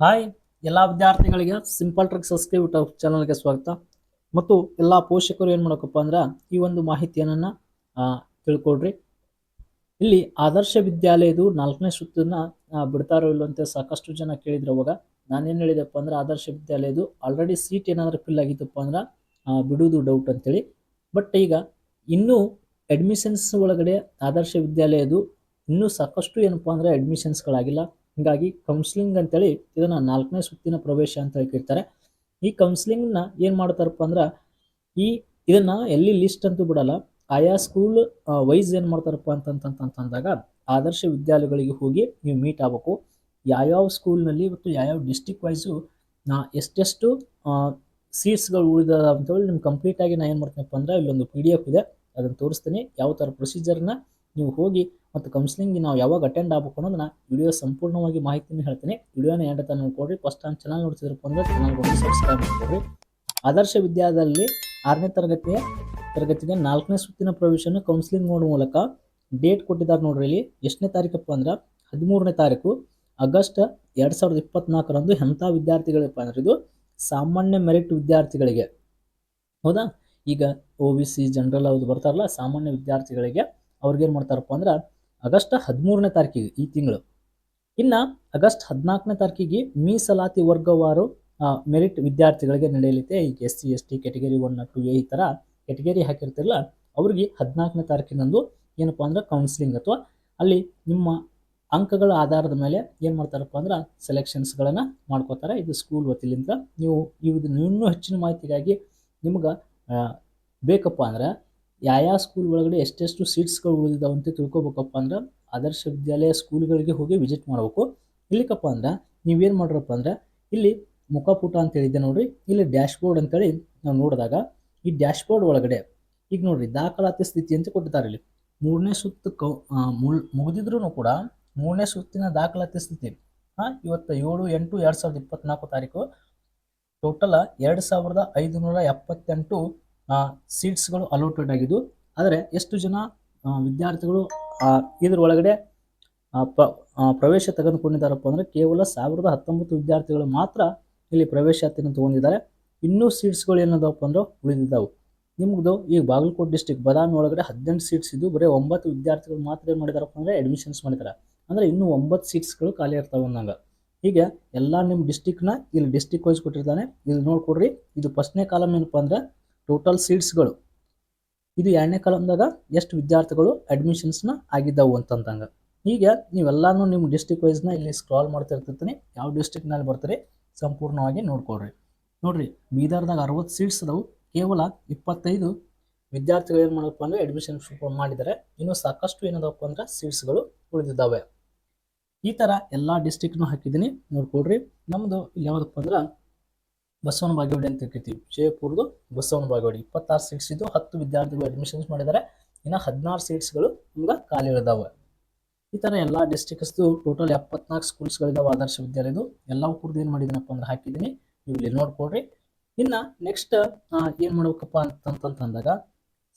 Hi, ಎಲ್ಲ ವಿದ್ಯಾರ್ಥಿಗಳಿಗೆ simple trick subscribe YouTube ಚಾನಲ್ಗೆ ಸ್ವಾಗತ. ಮತ್ತು ಎಲ್ಲ ಪೋಷಕರು ಏನು ಮಾಡೋಕಪ್ಪ ಅಂದ್ರೆ ಈ ಒಂದು ಮಾಹಿತಿಯನ್ನು ತಿಳ್ಕೊಡ್ರಿ ಇಲ್ಲಿ ಆದರ್ಶ ವಿದ್ಯಾಲಯದು ನಾಲ್ಕನೇ ಸುತ್ತನ್ನ ಬಿಡ್ತಾರೋ ಇಲ್ಲೋ ಅಂತ ಸಾಕಷ್ಟು ಜನ ಕೇಳಿದ್ರು ಅವಾಗ. ನಾನೇನು ಹೇಳಿದೆಪ್ಪ ಅಂದ್ರೆ ಆದರ್ಶ ವಿದ್ಯಾಲಯದು ಆಲ್ರೆಡಿ ಸೀಟ್ ಏನಾದರೂ ಫಿಲ್ ಆಗಿತ್ತಪ್ಪ ಅಂದ್ರೆ ಬಿಡೋದು ಡೌಟ್ ಅಂತೇಳಿ. ಬಟ್ ಈಗ ಇನ್ನೂ ಅಡ್ಮಿಷನ್ಸ್ ಒಳಗಡೆ ಆದರ್ಶ ವಿದ್ಯಾಲಯದು ಇನ್ನೂ ಸಾಕಷ್ಟು ಏನಪ್ಪ ಅಂದ್ರೆ ಅಡ್ಮಿಷನ್ಸ್ಗಳಾಗಿಲ್ಲ ಹಿಂಗಾಗಿ ಕೌನ್ಸಿಲಿಂಗ್ ಅಂತೇಳಿ ಇದನ್ನ ನಾಲ್ಕನೇ ಸುತ್ತಿನ ಪ್ರವೇಶ ಅಂತ ಹೇಳ್ತಿರ್ತಾರೆ ಈ ಕೌನ್ಸಿಲಿಂಗ್ನ ಏನು ಮಾಡ್ತಾರಪ್ಪ ಅಂದ್ರೆ ಈ ಇದನ್ನ ಎಲ್ಲಿ ಲಿಸ್ಟ್ ಅಂತೂ ಬಿಡಲ್ಲ, ಆಯಾ ಸ್ಕೂಲ್ ವೈಸ್ ಏನು ಮಾಡ್ತಾರಪ್ಪ ಅಂತಂತಂತಂದಾಗ ಆದರ್ಶ ವಿದ್ಯಾಲಯಗಳಿಗೆ ಹೋಗಿ ನೀವು ಮೀಟ್ ಆಗಬೇಕು. ಯಾವ್ಯಾವ ಸ್ಕೂಲ್ನಲ್ಲಿ ಮತ್ತು ಯಾವ್ಯಾವ ಡಿಸ್ಟಿಕ್ ವೈಸು ನಾ ಎಷ್ಟೆಷ್ಟು ಸೀಟ್ಸ್ಗಳು ಉಳಿದ ಅಂತೇಳಿ ನಿಮ್ಗೆ ಕಂಪ್ಲೀಟ್ ಆಗಿ ನಾ ಏನು ಮಾಡ್ತೀನಪ್ಪ ಅಂದ್ರೆ ಇಲ್ಲೊಂದು ಪಿ ಡಿ ಎಫ್ ಇದೆ, ಅದನ್ನು ತೋರಿಸ್ತೀನಿ. ಯಾವ ಥರ ಪ್ರೊಸೀಜರ್ನ ನೀವು ಹೋಗಿ ಮತ್ತು ಕೌನ್ಸಿಲಿಂಗ್ ನಾವು ಯಾವಾಗ ಅಟೆಂಡ್ ಆಗಬೇಕು ಅನ್ನೋದನ್ನ ವಿಡಿಯೋ ಸಂಪೂರ್ಣವಾಗಿ ಮಾಹಿತಿಯನ್ನು ಹೇಳ್ತೀನಿ. ವಿಡಿಯೋನ ಎಂಡ್ ತನಕ ನೋಡ್ಕೊಡ್ರಿ ಫಸ್ಟ್ ಟೈಮ್ ಚಾನಲ್ ನೋಡ್ತಿದ್ರಪ್ಪ ಅಂದ್ರೆ ನೋಡಿ ಸಬ್ಸ್ಕ್ರೈಬ್ ಮಾಡ್ಕೊಡ್ರಿ ಆದರ್ಶ ವಿದ್ಯಾಲಯದಲ್ಲಿ ಆರನೇ ತರಗತಿಯ ತರಗತಿಗೆ ನಾಲ್ಕನೇ ಸುತ್ತಿನ ಪ್ರವೇಶನ ಕೌನ್ಸಿಲಿಂಗ್ ನೋಡುವ ಮೂಲಕ ಡೇಟ್ ಕೊಟ್ಟಿದ್ದಾರೆ ನೋಡ್ರಿ ಇಲ್ಲಿ. ಎಷ್ಟನೇ ತಾರೀಕಪ್ಪ ಅಂದ್ರೆ? ಹದಿಮೂರನೇ ತಾರೀಕು, ಆಗಸ್ಟ್ ಎರಡು ಸಾವಿರದ ಇಪ್ಪತ್ನಾಲ್ಕರಂದು ಎಂಥ ವಿದ್ಯಾರ್ಥಿಗಳಪ್ಪ ಅಂದ್ರೆ ಇದು ಸಾಮಾನ್ಯ ಮೆರಿಟ್ ವಿದ್ಯಾರ್ಥಿಗಳಿಗೆ. ಹೌದಾ? ಈಗ ಒ ಬಿ ಸಿ ಜನರಲ್ ಅವ್ರು ಬರ್ತಾರಲ್ಲ, ಸಾಮಾನ್ಯ ವಿದ್ಯಾರ್ಥಿಗಳಿಗೆ ಅವ್ರಿಗೇನು ಮಾಡ್ತಾರಪ್ಪ ಅಂದ್ರೆ ಆಗಸ್ಟ್ ಹದಿಮೂರನೇ ತಾರೀಕಿಗೆ ಈ ತಿಂಗಳು. ಇನ್ನು ಆಗಸ್ಟ್ ಹದಿನಾಲ್ಕನೇ ತಾರೀಕಿಗೆ ಮೀಸಲಾತಿ ವರ್ಗವಾರು ಮೆರಿಟ್ ವಿದ್ಯಾರ್ಥಿಗಳಿಗೆ ನಡೆಯಲಿದೆ. ಈಗ S C S T category one two A ಈ ಥರ ಕೆಟಗರಿ ಹಾಕಿರ್ತಿರಲ್ಲ, ಅವ್ರಿಗೆ ಹದಿನಾಲ್ಕನೇ ತಾರೀಕಿನಂದು ಏನಪ್ಪ ಅಂದ್ರೆ ಕೌನ್ಸಿಲಿಂಗ್ ಅಥವಾ ಅಲ್ಲಿ ನಿಮ್ಮ ಅಂಕಗಳ ಆಧಾರದ ಮೇಲೆ ಏನು ಮಾಡ್ತಾರಪ್ಪ ಅಂದ್ರೆ ಸೆಲೆಕ್ಷನ್ಸ್ಗಳನ್ನು ಮಾಡ್ಕೋತಾರೆ. ಇದು ಸ್ಕೂಲ್ ವತಿಲಿಂದ ನೀವು ಇದು ಇನ್ನೂ ಹೆಚ್ಚಿನ ಮಾಹಿತಿಗಾಗಿ ನಿಮ್ಗೆ ಬೇಕಪ್ಪ ಅಂದ್ರೆ ಯಾವ ಸ್ಕೂಲ್ ಒಳಗಡೆ ಎಷ್ಟೆಷ್ಟು ಸೀಟ್ಸ್ಗಳು ಉಳಿದಿದ್ದಾವೆ ಅಂತ ತಿಳ್ಕೊಬೇಕಪ್ಪ ಅಂದ್ರೆ ಆದರ್ಶ ವಿದ್ಯಾಲಯ ಸ್ಕೂಲ್ಗಳಿಗೆ ಹೋಗಿ ವಿಸಿಟ್ ಮಾಡಬೇಕು. ಇಲ್ಲಿಕಪ್ಪ ಅಂದ್ರೆ ನೀವೇನು ಮಾಡ್ರಪ್ಪ ಅಂದ್ರೆ ಇಲ್ಲಿ ಮುಖಪುಟ ಅಂತ ಹೇಳಿದ್ದೆ ನೋಡ್ರಿ, ಇಲ್ಲಿ ಡ್ಯಾಶ್ ಬೋರ್ಡ್ ಅಂತೇಳಿ ನಾವು ನೋಡಿದಾಗ ಈ ಡ್ಯಾಶ್ ಬೋರ್ಡ್ ಒಳಗಡೆ ಈಗ ನೋಡ್ರಿ ದಾಖಲಾತಿ ಸ್ಥಿತಿ ಅಂತ ಕೊಟ್ಟಿದ್ದಾರೆ ಇಲ್ಲಿ. ಮೂರನೇ ಸುತ್ತು ಕೌ ಮುಗಿದಿದ್ರೂ ಕೂಡ ಮೂರನೇ ಸುತ್ತಿನ ದಾಖಲಾತಿ ಸ್ಥಿತಿ. ಹಾಂ ಇವತ್ತು ಏಳು, ಎಂಟು, ಎರಡು ಸಾವಿರದ ಇಪ್ಪತ್ನಾಲ್ಕು ತಾರೀಕು ಟೋಟಲ್ ಎರಡು ಸಾವಿರದ ಐದುನೂರ ಎಪ್ಪತ್ತೆಂಟು ಸೀಟ್ಸ್ಗಳು ಅಲೋಟೆಡ್ ಆಗಿದ್ದು, ಆದರೆ ಎಷ್ಟು ಜನ ವಿದ್ಯಾರ್ಥಿಗಳು ಇದರ ಒಳಗಡೆ ಪ್ರವೇಶ ತೆಗೆದುಕೊಂಡಿದ್ದಾರಪ್ಪ ಅಂದರೆ ಕೇವಲ ಸಾವಿರದ ಹತ್ತೊಂಬತ್ತು ವಿದ್ಯಾರ್ಥಿಗಳು ಮಾತ್ರ ಇಲ್ಲಿ ಪ್ರವೇಶಾತಿನ ತಗೊಂಡಿದ್ದಾರೆ. ಇನ್ನೂ ಸೀಟ್ಸ್ಗಳು ಏನದಪ್ಪ ಅಂದ್ರೆ ಉಳಿದಿದ್ದಾವೆ. ನಿಮ್ದು ಈ ಬಾಗಲಕೋಟೆ ಡಿಸ್ಟಿಕ್ ಬದಾಮಿ ಒಳಗಡೆ ಹದಿನೆಂಟು ಸೀಟ್ಸ್ ಇದ್ದು, ಬರೀ ಒಂಬತ್ತು ವಿದ್ಯಾರ್ಥಿಗಳು ಮಾತ್ರ ಏನು ಮಾಡಿದಾರಪ್ಪ ಅಂದರೆ ಅಡ್ಮಿಷನ್ಸ್ ಮಾಡಿದ್ದಾರೆ ಅಂದರೆ ಇನ್ನೂ ಒಂಬತ್ತು ಸೀಟ್ಸ್ಗಳು ಖಾಲಿ ಇರ್ತಾವೆ ಅನ್ನಂಗೆ ಹೀಗೆ ಎಲ್ಲ ನಿಮ್ಮ ಡಿಸ್ಟಿಕ್ನ ಇಲ್ಲಿ ಡಿಸ್ಟಿಕ್ ವೈಸ್ ಕೊಟ್ಟಿರ್ತಾನೆ. ಇಲ್ಲಿ ನೋಡ್ಕೊಡ್ರಿ, ಇದು ಫಸ್ಟ್ನೇ ಕಾಲಮ್ ಏನಪ್ಪ ಅಂದ್ರೆ ಟೋಟಲ್ ಸೀಟ್ಸ್ಗಳು ಇದು ಎರಡನೇ ಕಾಲಮ್ದಾಗ ಎಷ್ಟು ವಿದ್ಯಾರ್ಥಿಗಳು ಅಡ್ಮಿಷನ್ಸ್ನ ಆಗಿದ್ದವು ಅಂತಂದಂಗೆ. ಈಗ ನೀವೆಲ್ಲಾನು ನಿಮ್ಮ ಡಿಸ್ಟಿಕ್ ವೈಸ್ನ ಇಲ್ಲಿ ಸ್ಕ್ರಾಲ್ ಮಾಡ್ತಿರ್ತಿರ್ತೀನಿ. ಯಾವ ಡಿಸ್ಟಿಕ್ನಲ್ಲಿ ಬರ್ತಾರೆ ಸಂಪೂರ್ಣವಾಗಿ ನೋಡ್ಕೊಳ್ರಿ. ನೋಡ್ರಿ, ಬೀದರ್ದಾಗ ಅರವತ್ತು ಸೀಟ್ಸ್ ಅದಾವು. ಕೇವಲ ಇಪ್ಪತ್ತೈದು ವಿದ್ಯಾರ್ಥಿಗಳು ಏನು ಮಾಡಪ್ಪ ಅಂದ್ರೆ ಅಡ್ಮಿಷನ್ ಮಾಡಿದ್ದಾರೆ ಇನ್ನು ಸಾಕಷ್ಟು ಏನದಪ್ಪ ಅಂದ್ರೆ ಸೀಟ್ಸ್ಗಳು ಉಳಿದಿದ್ದಾವೆ. ಈ ಥರ ಎಲ್ಲ ಡಿಸ್ಟಿಕ್ನು ಹಾಕಿದ್ದೀನಿ. ನೋಡ್ಕೊಳ್ರಿ. ನಮ್ಮದು ಇಲ್ಲಿ ಯಾವುದಪ್ಪ ಅಂದ್ರೆ ಬಸವನ ಬಾಗೇವಾಡಿ ಅಂತ ತಿಳ್ಕೊತೀವಿ ವಿಜಯಪುರದು ಬಸವನ ಬಾಗೇವಾಡಿ ಇಪ್ಪತ್ತಾರು ಸೀಟ್ಸ್ ಇದ್ದು ಹತ್ತು ವಿದ್ಯಾರ್ಥಿಗಳು ಅಡ್ಮಿಷನ್ಸ್ ಮಾಡಿದ್ದಾರೆ. ಇನ್ನು ಹದಿನಾರು ಸೀಟ್ಸ್ಗಳು ನಮ್ಗೆ ಖಾಲಿ ಇಳಿದಾವೆ ಈ ಥರ ಎಲ್ಲ ಡಿಸ್ಟಿಕ್ಸ್ದು ಟೋಟಲ್ ಎಪ್ಪತ್ನಾಲ್ಕು ಸ್ಕೂಲ್ಸ್ಗಳಿದಾವೆ ಆದರ್ಶ ವಿದ್ಯಾಲಯದು ಎಲ್ಲವೂ ಕುರ್ದು ಏನು ಮಾಡಿದ್ದೀನಪ್ಪ ಅಂದ್ರೆ ಹಾಕಿದ್ದೀನಿ. ನೀವು ಇಲ್ಲಿ ನೋಡ್ಕೊಡ್ರಿ ಇನ್ನು ನೆಕ್ಸ್ಟ್ ಏನು ಮಾಡ್ಬೇಕಪ್ಪ ಅಂತಂತಂದಾಗ,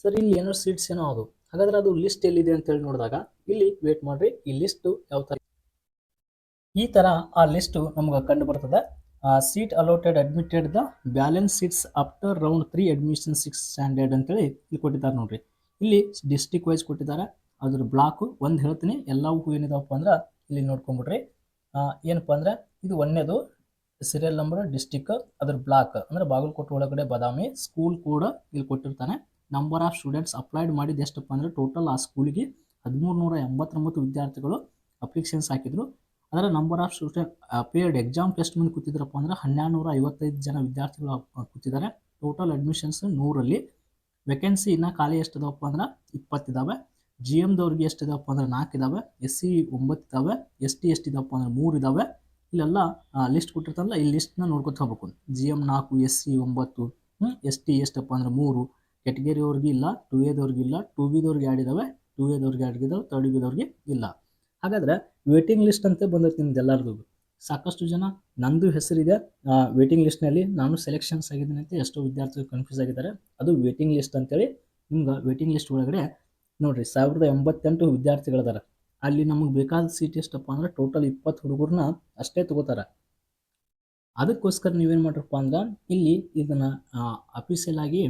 ಸರ್, ಇಲ್ಲಿ ಏನೋ ಸೀಟ್ಸ್ ಏನೋ ಅದು. ಹಾಗಾದ್ರೆ ಅದು ಲಿಸ್ಟ್ ಎಲ್ಲಿದೆ ಅಂತೇಳಿ ನೋಡಿದಾಗ, ಇಲ್ಲಿ ವೇಟ್ ಮಾಡ್ರಿ. ಈ ಲಿಸ್ಟು ಯಾವ ಥರ ಈ ಥರ ಆ ಲಿಸ್ಟು ನಮ್ಗೆ ಕಂಡು ಬರ್ತದೆ. Seat allotted admitted the balance seats after round three admission six standard ಅಂತೇಳಿ ಇಲ್ಲಿ ಕೊಟ್ಟಿದ್ದಾರೆ ನೋಡ್ರಿ. ಇಲ್ಲಿ ಡಿಸ್ಟಿಕ್ ವೈಸ್ ಕೊಟ್ಟಿದ್ದಾರೆ. ಅದ್ರ ಬ್ಲಾಕು ಒಂದು ಹೇಳ್ತೀನಿ. ಎಲ್ಲವೂ ಏನಿದಾವಪ್ಪ ಅಂದ್ರೆ ಇಲ್ಲಿ ನೋಡ್ಕೊಂಬಿಡ್ರಿ. ಆ, ಏನಪ್ಪ ಅಂದ್ರೆ ಇದು ಒಂದೇದು ಸೀರಿಯಲ್ ನಂಬರ್ ಡಿಸ್ಟಿಕ್ ಅದ್ರ ಬ್ಲಾಕ್ ಅಂದ್ರೆ ಬಾಗಲಕೋಟೆ ಒಳಗಡೆ ಬದಾಮಿ ಸ್ಕೂಲ್ ಕೂಡ ಇಲ್ಲಿ ಕೊಟ್ಟಿರ್ತಾನೆ. ನಂಬರ್ ಆಫ್ ಸ್ಟೂಡೆಂಟ್ಸ್ ಅಪ್ಲೈಡ್ ಮಾಡಿದ್ದು ಎಷ್ಟಪ್ಪ ಅಂದ್ರೆ ಟೋಟಲ್ ಆ ಸ್ಕೂಲಿಗೆ ಹದಿಮೂರು ನೂರ ಎಂಬತ್ತೊಂಬತ್ತು ವಿದ್ಯಾರ್ಥಿಗಳು ಅಪ್ಲಿಕೇಶನ್ಸ್ ಹಾಕಿದ್ರು. ಅದರ number of student paid exam test ಮುಂದೆ ಕೂತಿದ್ರಪ್ಪ ಅಂದ್ರೆ ಹನ್ನೆರಡು ನೂರ ಐವತ್ತೈದು ಜನ ವಿದ್ಯಾರ್ಥಿಗಳು ಕೂತಿದ್ದಾರೆ. Total admissions ನೂರಲ್ಲಿ. ವೇಕೆನ್ಸಿ ಇನ್ನೂ ಖಾಲಿ ಎಷ್ಟಿದಾವಪ್ಪ ಅಂದ್ರೆ ಇಪ್ಪತ್ತಿದ್ದಾವೆ ಜಿ ಎಮ್ದವ್ರಿಗೆ ಎಷ್ಟು ಇದಾವಪ್ಪ ಅಂದ್ರೆ ನಾಲ್ಕು ಇದ್ದಾವೆ ಎಸ್ ಸಿ ಒಂಬತ್ತು ಇದಾವೆ ಎಸ್ ಟಿ ಎಷ್ಟಿದಾವಪ್ಪ ಅಂದ್ರೆ ಮೂರು ಇದಾವೆ ಇಲ್ಲೆಲ್ಲ ಲಿಸ್ಟ್ ಕೊಟ್ಟಿರ್ತಾರಲ್ಲ ಈ ಲಿಸ್ಟ್ನ ನೋಡ್ಕೊತ ಹೋಗ್ಬೇಕು ಜಿ ಎಂ ನಾಲ್ಕು ಎಸ್ ಸಿ ಒಂಬತ್ತು ಎಸ್ ಟಿ ಎಷ್ಟಪ್ಪ ಅಂದ್ರೆ ಮೂರು. ಕೆಟಗರಿಯವ್ರಿಗೆ ಇಲ್ಲ ಟು ಎದವ್ರಿಗೆ ಇಲ್ಲ ಟು ಬಿದವ್ರಿಗೆ ಎರಡು ಇದಾವೆ ಟು ಎದವ್ರಿಗೆ ಎರಡು ಇದಾವೆ ತರ್ಡ್ ಬಿದವ್ರಿಗೆ ಇಲ್ಲ. ಹಾಗಾದ್ರೆ ವೇಟಿಂಗ್ ಲಿಸ್ಟ್ ಅಂತ ಬಂದೈತೆ ನಿಮ್ದು ಎಲ್ಲರದು ಸಾಕಷ್ಟು ಜನ ನಂದು ಹೆಸರಿದೆ ವೇಟಿಂಗ್ ಲಿಸ್ಟ್ನಲ್ಲಿ ನಾನು ಸೆಲೆಕ್ಷನ್ಸ್ ಆಗಿದ್ದೀನಿ ಅಂತ ಎಷ್ಟೋ ವಿದ್ಯಾರ್ಥಿಗಳು ಕನ್ಫ್ಯೂಸ್ ಆಗಿದ್ದಾರೆ. ಅದು ವೇಟಿಂಗ್ ಲಿಸ್ಟ್ ಅಂತೇಳಿ ನಿಮ್ಗೆ ವೇಟಿಂಗ್ ಲಿಸ್ಟ್ ಒಳಗಡೆ ನೋಡಿರಿ, ಸಾವಿರದ ಎಂಬತ್ತೆಂಟು ವಿದ್ಯಾರ್ಥಿಗಳಿದಾರೆ. ಅಲ್ಲಿ ನಮಗೆ ಬೇಕಾದ ಸೀಟ್ ಎಷ್ಟಪ್ಪ ಅಂದ್ರೆ ಟೋಟಲ್ ಇಪ್ಪತ್ತು ಹುಡುಗರನ್ನ ಅಷ್ಟೇ ತಗೋತಾರೆ. ಅದಕ್ಕೋಸ್ಕರ ನೀವೇನು ಮಾಡ್ರಪ್ಪ ಅಂದ್ರೆ ಇಲ್ಲಿ ಇದನ್ನು ಆಗಿ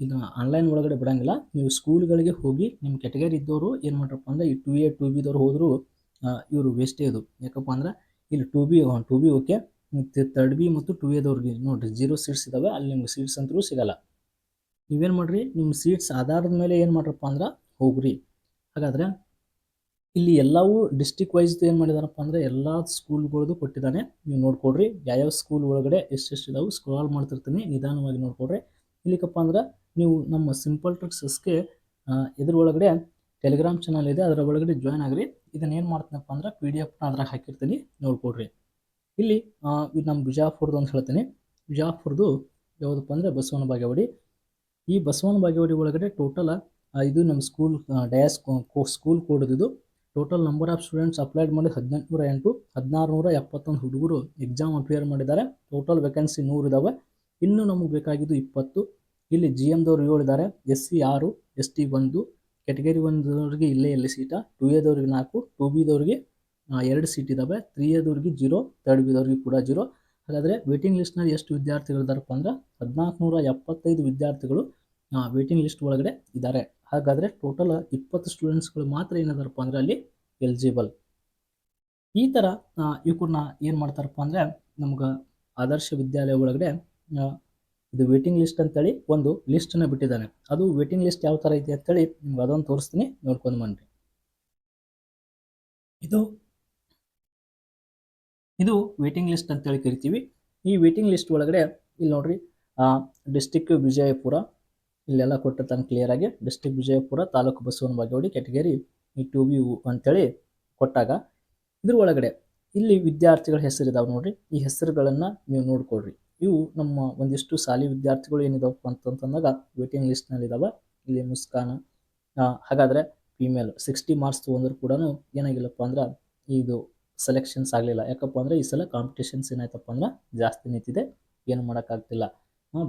ಇದನ್ನ ಆನ್ಲೈನ್ ಒಳಗಡೆ ಬಿಡೋಂಗಿಲ್ಲ. ನೀವು ಸ್ಕೂಲ್ಗಳಿಗೆ ಹೋಗಿ ನಿಮ್ಮ ಕೆಟಗರಿ ಇದ್ದವರು ಏನು ಮಾಡ್ರಪ್ಪ ಅಂದ್ರೆ ಈ ಟು ಎ ಟು ಬಿದವ್ರು ಹೋದರೂ ಇವರು ವೇಸ್ಟೇ ಅದು. ಯಾಕಪ್ಪ ಅಂದ್ರೆ ಇಲ್ಲಿ two B two B okay ಮತ್ತು ತರ್ಡ್ ಬಿ ಮತ್ತು ಟು ಎದವ್ರಿಗೆ ನೋಡಿರಿ ಜೀರೋ ಸೀಟ್ಸ್ ಇದ್ದಾವೆ ಅಲ್ಲಿ ನಿಮ್ಗೆ ಸೀಟ್ಸ್ ಅಂತೂ ಸಿಗಲ್ಲ. ನೀವೇನು ಮಾಡಿರಿ ನಿಮ್ಮ ಸೀಟ್ಸ್ ಆಧಾರದ ಮೇಲೆ ಏನು ಮಾಡ್ರಪ್ಪ ಅಂದ್ರೆ ಹೋಗ್ರಿ. ಹಾಗಾದರೆ ಇಲ್ಲಿ ಎಲ್ಲವೂ ಡಿಸ್ಟಿಕ್ ವೈಸ್ ಏನು ಮಾಡಿದಾರಪ್ಪ ಅಂದರೆ ಎಲ್ಲ ಸ್ಕೂಲ್ಗಳದ್ದು ಕೊಟ್ಟಿದ್ದಾನೆ. ನೀವು ನೋಡ್ಕೊಡ್ರಿ ಯಾವ್ಯಾವ ಸ್ಕೂಲ್ ಒಳಗಡೆ ಎಷ್ಟೆಷ್ಟು ಇದಾವೆ ಸ್ಕ್ರಾಲ್ ಮಾಡ್ತಿರ್ತೀನಿ, ನಿಧಾನವಾಗಿ ನೋಡ್ಕೊಡ್ರಿ ಇಲ್ಲಿಕಪ್ಪ ಅಂದ್ರೆ ನೀವು ನಮ್ಮ ಸಿಂಪಲ್ ಟ್ರಿಕ್ಸಸ್ಗೆ ಇದ್ರ ಒಳಗಡೆ ಟೆಲಿಗ್ರಾಮ್ ಚಾನಲ್ ಇದೆ ಅದರ ಒಳಗಡೆ ಜಾಯ್ನ್ ಆಗ್ರಿ. ಇದನ್ನ ಏನು ಮಾಡ್ತೀನಪ್ಪ ಅಂದ್ರೆ ಪಿ ಡಿ ಎಫ್ನ ಅದ್ರಾಗ ಹಾಕಿರ್ತೀನಿ. ನೋಡ್ಕೊಡ್ರಿ ಇಲ್ಲಿ ಇದು ನಮ್ಮ ಬಿಜಾಪುರ್ದು ಅಂತ ಹೇಳ್ತೀನಿ. ಬಿಜಾಪುರದು ಯಾವುದಪ್ಪ ಅಂದರೆ ಬಸವನ ಬಾಗೇವಾಡಿ. ಈ ಬಸವನ ಬಾಗೇವಾಡಿ ಒಳಗಡೆ ಟೋಟಲ್ ಇದು ನಮ್ಮ ಸ್ಕೂಲ್ ಡಯಾಸ್ ಸ್ಕೂಲ್ ಕೋಡ್ ಇದು total number of students applied ಮಾಡಿ ಹದಿನೆಂಟುನೂರ ಎಂಟು ಹದಿನಾರು ನೂರ ಎಪ್ಪತ್ತೊಂದು ಹುಡುಗರು ಎಕ್ಸಾಮ್ ಅಪಿಯರ್ ಮಾಡಿದ್ದಾರೆ. ಟೋಟಲ್ ವೇಕೆನ್ಸಿ ನೂರು ಇದಾವೆ. ಇನ್ನೂ ನಮಗೆ ಬೇಕಾಗಿದ್ದು ಇಪ್ಪತ್ತು. ಇಲ್ಲಿ ಜಿ ಎಮ್ದವ್ರು ಏಳು ಇದ್ದಾರೆ ಎಸ್ ಸಿ ಆರು ಎಸ್ ಟಿ ಒಂದು ಕೆಟಗರಿ ಒಂದವ್ರಿಗೆ ಇಲ್ಲೇ ಎಲ್ಲಿ ಸೀಟ ಟು ಎದವ್ರಿಗೆ ನಾಲ್ಕು ಟು ಬಿದವ್ರಿಗೆ ಎರಡು ಸೀಟ್ ಇದ್ದಾವೆ ತ್ರೀ ಎದವ್ರಿಗೆ ಜೀರೋ ತರ್ಡ್ ಬಿದವ್ರಿಗೆ ಕೂಡ ಜೀರೋ ಹಾಗಾದರೆ ವೇಟಿಂಗ್ ಲಿಸ್ಟ್ನಲ್ಲಿ ಎಷ್ಟು ವಿದ್ಯಾರ್ಥಿಗಳು ಇದ್ದಾರಪ್ಪ ಅಂದ್ರೆ ಹದಿನಾಲ್ಕು ನೂರ ಎಪ್ಪತ್ತೈದು ವಿದ್ಯಾರ್ಥಿಗಳು ವೇಟಿಂಗ್ ಲಿಸ್ಟ್ ಒಳಗಡೆ ಇದ್ದಾರೆ ಹಾಗಾದರೆ ಟೋಟಲ್ ಇಪ್ಪತ್ತು ಸ್ಟೂಡೆಂಟ್ಸ್ಗಳು ಮಾತ್ರ ಏನಿದಾರಪ್ಪ ಅಂದ್ರೆ ಅಲ್ಲಿ ಎಲಿಜಿಬಲ್ ಈ ಥರ ಇವ್ರನ್ನ ಏನು ಮಾಡ್ತಾರಪ್ಪ ಅಂದರೆ ನಮ್ಗೆ ಆದರ್ಶ ವಿದ್ಯಾಲಯ ಒಳಗಡೆ ಇದು ವೇಟಿಂಗ್ ಲಿಸ್ಟ್ ಅಂತೇಳಿ ಒಂದು ಲಿಸ್ಟನ್ನು ಬಿಟ್ಟಿದ್ದಾನೆ. ಅದು ವೇಟಿಂಗ್ ಲಿಸ್ಟ್ ಯಾವ ಥರ ಅಂತ ಅಂತೇಳಿ ನಿಮ್ಗೆ ಅದೊಂದು ತೋರಿಸ್ತೀನಿ, ನೋಡ್ಕೊಂಡು ಬನ್ನಿ ಇದು ಇದು ವೇಟಿಂಗ್ ಲಿಸ್ಟ್ ಅಂತೇಳಿ ಕರಿತೀವಿ. ಈ ವೇಟಿಂಗ್ ಲಿಸ್ಟ್ ಒಳಗಡೆ ಇಲ್ಲಿ ನೋಡ್ರಿ ಡಿಸ್ಟಿಕ್ ವಿಜಯಪುರ, ಇಲ್ಲೆಲ್ಲ ಕೊಟ್ಟಿರ್ತಾನೆ ಕ್ಲಿಯರ್ ಆಗಿ ಡಿಸ್ಟಿಕ್ ವಿಜಯಪುರ, ತಾಲೂಕು ಬಸವನ ಬಾಗೇವಾಡಿ ಕ್ಯಾಟಗರಿ ಈ ಟು ಬಿ ಅಂತೇಳಿ ಕೊಟ್ಟಾಗ, ಇದ್ರ ಒಳಗಡೆ ಇಲ್ಲಿ ವಿದ್ಯಾರ್ಥಿಗಳ ಹೆಸರಿದಾವೆ ನೋಡ್ರಿ. ಈ ಹೆಸರುಗಳನ್ನು ನೀವು ನೋಡ್ಕೊಳ್ರಿ. ಇವು ನಮ್ಮ ಒಂದಿಷ್ಟು ಶಾಲೆ ವಿದ್ಯಾರ್ಥಿಗಳು ಏನಿದಾವಪ್ಪ ಅಂತಂತಂದಾಗ ವೇಟಿಂಗ್ ಲಿಸ್ಟ್ನಲ್ಲಿದ್ದಾವೆ ಇಲ್ಲಿ ಮುಸ್ಕಾನ್ ಹಾಗಾದರೆ ಫಿಮೇಲ್ ಸಿಕ್ಸ್ಟಿ ಮಾರ್ಕ್ಸ್ ತೊಗೊಂಡ್ರು ಕೂಡ ಏನಾಗಿಲ್ಲಪ್ಪ ಅಂದ್ರೆ ಇದು ಸೆಲೆಕ್ಷನ್ಸ್ ಆಗಲಿಲ್ಲ. ಯಾಕಪ್ಪ ಅಂದರೆ ಈ ಸಲ ಕಾಂಪಿಟೇಷನ್ಸ್ ಏನಾಯ್ತಪ್ಪ ಅಂದ್ರೆ ಜಾಸ್ತಿ ನಿಂತಿದೆ. ಏನು ಮಾಡೋಕ್ಕಾಗ್ತಿಲ್ಲ.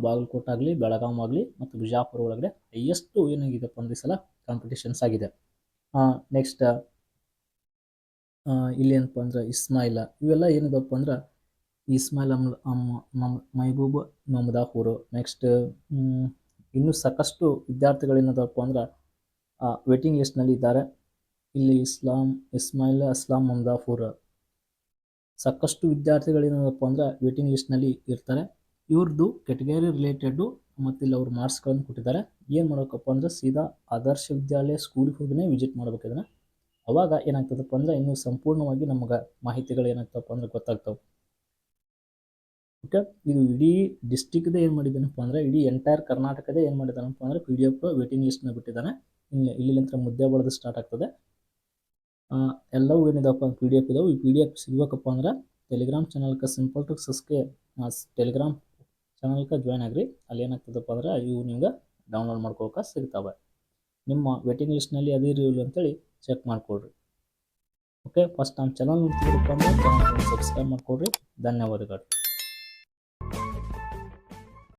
ಬಾಗಲಕೋಟೆ ಆಗಲಿ, ಬೆಳಗಾಂ ಆಗಲಿ ಮತ್ತು ಬಿಜಾಪುರ ಒಳಗಡೆ ಹೈಯೆಸ್ಟು ಏನಾಗಿದೆಪ್ಪ ಅಂದ್ರೆ ಈ ಸಲ ಕಾಂಪಿಟೇಷನ್ಸ್ ಆಗಿದೆ. ನೆಕ್ಸ್ಟ್ ಇಲ್ಲಿ ಏನಪ್ಪ ಅಂದ್ರೆ ಇಸ್ಮಾಯಿಲ ಇವೆಲ್ಲ ಏನಿದಪ್ಪ ಅಂದ್ರೆ ಇಸ್ಮಾಯಿಲ್ ಅಮ್ ಅಮ್- ಮೈಬೂಬ್ ಮಮದಾಪುರ್ ನೆಕ್ಸ್ಟ್ ಇನ್ನೂ ಸಾಕಷ್ಟು ವಿದ್ಯಾರ್ಥಿಗಳೇನದಪ್ಪ ಅಂದ್ರೆ ವೇಟಿಂಗ್ ಲಿಸ್ಟ್ನಲ್ಲಿ ಇದ್ದಾರೆ. ಇಲ್ಲಿ ಇಸ್ಲಾಂ, ಇಸ್ಮಾಯಿಲ್ ಅಸ್ಲಾಂ ಮಮದಾಪುರ್ ಸಾಕಷ್ಟು ವಿದ್ಯಾರ್ಥಿಗಳೇನದಪ್ಪ ಅಂದ್ರೆ ವೇಟಿಂಗ್ ಲಿಸ್ಟ್ನಲ್ಲಿ ಇರ್ತಾರೆ. ಇವ್ರದ್ದು ಕೆಟಗರಿ ರಿಲೇಟೆಡು ಮತ್ತು ಇಲ್ಲಿ ಅವ್ರ ಮಾರ್ಕ್ಸ್ಗಳನ್ನು ಕೊಟ್ಟಿದ್ದಾರೆ. ಏನು ಮಾಡೋಕಪ್ಪ ಅಂದರೆ, ಸೀದಾ ಆದರ್ಶ ವಿದ್ಯಾಲಯ ಸ್ಕೂಲಿಗೆ ಹೋಗಿನೇ ವಿಸಿಟ್ ಮಾಡ್ಬೇಕು ಇದನ್ನು. ಅವಾಗ ಏನಾಗ್ತದಪ್ಪ ಅಂದರೆ, ಇನ್ನೂ ಸಂಪೂರ್ಣವಾಗಿ ನಮ್ಗೆ ಮಾಹಿತಿಗಳು ಏನಾಗ್ತವಪ್ಪ ಅಂದ್ರೆ ಗೊತ್ತಾಗ್ತವೆ. ಇದು ಇಡೀ ಡಿಸ್ಟಿಕ್ದ ಏನು ಮಾಡಿದ್ದಾನಪ್ಪ ಅಂದ್ರೆ, ಇಡೀ ಎಂಟೈರ್ ಕರ್ನಾಟಕದ ಏನು ಮಾಡಿದ್ದಾನಪ್ಪ ಅಂದ್ರೆ ಪಿ ಡಿ ಎಫ್ ವೇಟಿಂಗ್ ಲಿಸ್ಟ್ನ ಬಿಟ್ಟಿದ್ದಾನೆ. ಇಲ್ಲಿ ಇಲ್ಲಿಂದ ಮುದ್ದೆ ಬಳದು ಸ್ಟಾರ್ಟ್ ಆಗ್ತದೆ. ಎಲ್ಲವೂ ಏನಿದಾವಪ್ಪ ಪಿ ಡಿ ಎಫ್ ಇದಾವೆ. ಈ ಪಿ ಡಿ ಎಫ್ ಸಿಗಬೇಕಪ್ಪ ಅಂದ್ರೆ ಟೆಲಿಗ್ರಾಮ್ ಚಾನಲ್ಕ ಸಿಂಪಲ್ ಟ್ರಿಕ್ಸಸ್ಗೆ ಟೆಲಿಗ್ರಾಮ್ ಚಾನಲ್ಕ ಜಾಯ್ನ್ ಆಗ್ರಿ. ಅಲ್ಲಿ ಏನಾಗ್ತದಪ್ಪ ಅಂದ್ರೆ, ಇವು ನಿಮ್ಗೆ ಡೌನ್ಲೋಡ್ ಮಾಡ್ಕೊಳಕ್ಕೆ ಸಿಗ್ತವೆ. ನಿಮ್ಮ ವೇಟಿಂಗ್ ಲಿಸ್ಟ್ನಲ್ಲಿ ಅದೇ ಇರಲಿಲ್ಲ ಅಂತೇಳಿ ಚೆಕ್ ಮಾಡಿಕೊಡ್ರಿ. ಓಕೆ ಫಸ್ಟ್ ನಮ್ಮ ಚಾನಲ್ ನೋಡ್ತಿದ್ರಪ್ಪ ಅಂದ್ರೆ ಚಾನಲ್ ಸಬ್ಸ್ಕ್ರೈಬ್ ಮಾಡಿಕೊಡ್ರಿ. ಧನ್ಯವಾದಗಳು.